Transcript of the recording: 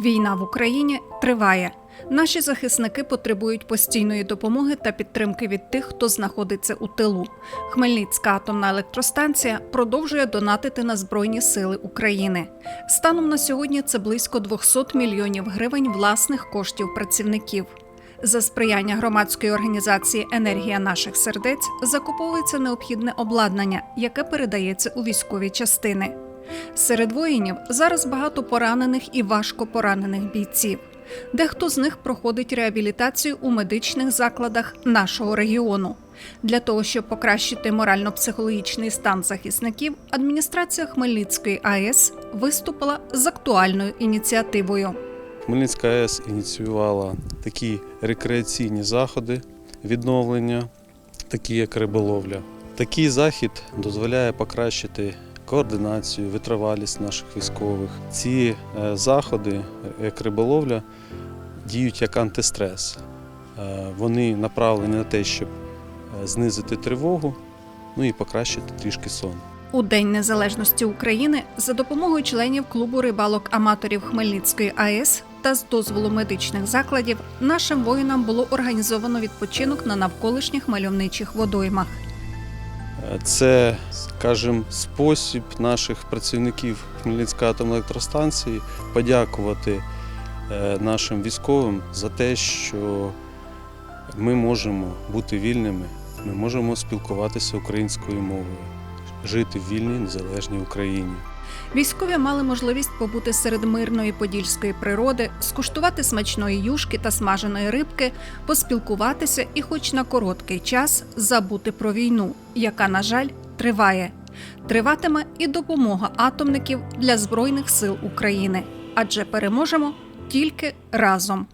Війна в Україні триває. Наші захисники потребують постійної допомоги та підтримки від тих, хто знаходиться у тилу. Хмельницька атомна електростанція продовжує донатити на Збройні сили України. Станом на сьогодні це близько 200 мільйонів гривень власних коштів працівників. За сприяння громадської організації Енергія наших сердець закуповується необхідне обладнання, яке передається у військові частини. Серед воїнів зараз багато поранених і важко поранених бійців. Дехто з них проходить реабілітацію у медичних закладах нашого регіону. Для того, щоб покращити морально-психологічний стан захисників, адміністрація Хмельницької АЕС виступила з актуальною ініціативою. Хмельницька АЕС ініціювала такі рекреаційні заходи відновлення, такі як риболовля. Такий захід дозволяє покращити координацію, витривалість наших військових. Ці е, заходи, як риболовля, діють як антистрес. Е, Вони направлені на те, щоб е, знизити тривогу, ну і покращити трішки сон. У День Незалежності України за допомогою членів клубу рибалок-аматорів Хмельницької АЕС та з дозволу медичних закладів нашим воїнам було організовано відпочинок на навколишніх мальовничих водоймах. Це, скажімо, спосіб наших працівників Хмельницької атомної електростанції подякувати е, нашим військовим за те, що ми можемо бути вільними, ми можемо спілкуватися українською мовою, жити в вільній незалежній Україні. Військові мали можливість побути серед мирної подільської природи, скуштувати смачної юшки та смаженої рибки, поспілкуватися і, хоч на короткий час, забути про війну, яка, на жаль, триває. Триватиме і допомога атомників для Збройних сил України, адже переможемо тільки разом.